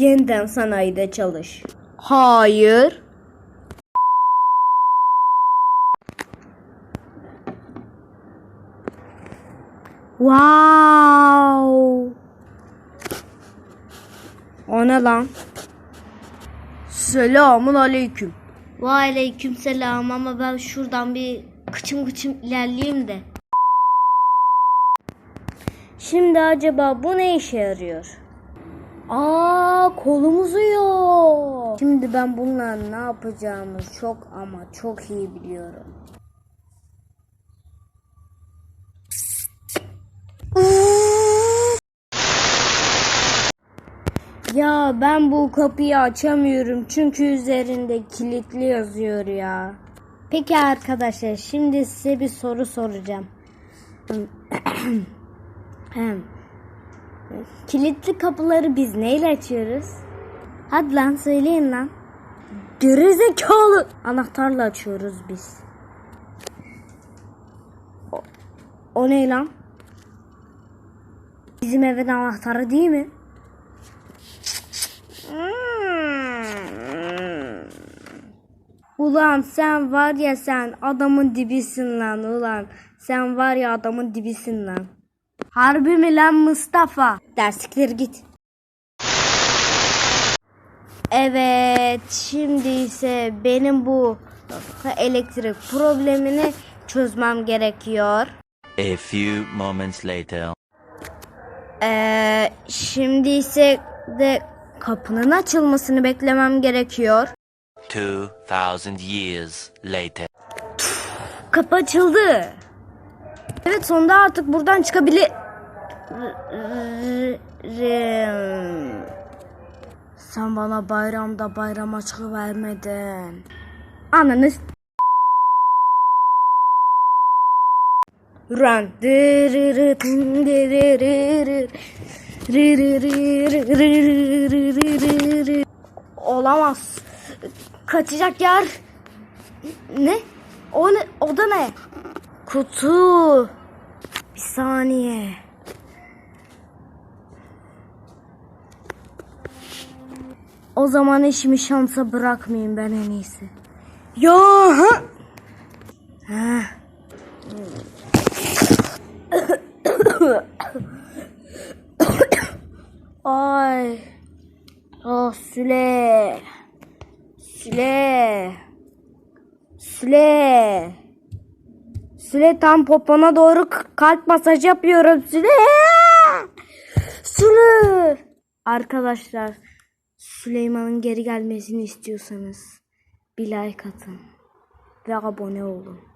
Yeniden sanayide çalış. Hayır. Wow. O ne lan? Selamun aleyküm. Ve aleyküm selam ama ben şuradan bir kıçım kıçım ilerleyeyim de. Şimdi acaba bu ne işe yarıyor? Aa kolum uzuyor. Şimdi ben bununla ne yapacağımı çok ama çok iyi biliyorum. Ya ben bu kapıyı açamıyorum çünkü üzerinde kilitli yazıyor ya. Peki arkadaşlar şimdi size bir soru soracağım. Kilitli kapıları biz neyle açıyoruz? Hadi lan söyleyin lan. Gerizekalı. Anahtarla açıyoruz biz. O, o ne lan? Bizim evin anahtarı değil mi? Ulan sen var ya sen adamın dibisin lan ulan. Sen var ya adamın dibisin lan. Harbi mi lan Mustafa? Derslikleri git. Evet şimdi ise benim bu elektrik problemini çözmem gerekiyor. A few moments later. Ee, şimdi ise de kapının açılmasını beklemem gerekiyor. 2000 years later. Kapı açıldı. Evet sonunda artık buradan çıkabilir. Sen bana bayramda bayram açığı vermedin. Ananı Run. Olamaz. Kaçacak yer. Ne? O ne? O da ne? Kutu. Bir saniye. O zaman işimi şansa bırakmayayım ben en iyisi. Ya ha. Ha. Ay. Ah Süle. Süle. Süle. Süle tam popona doğru kalp masaj yapıyorum Süle. Süle. Arkadaşlar Süleyman'ın geri gelmesini istiyorsanız bir like atın ve abone olun.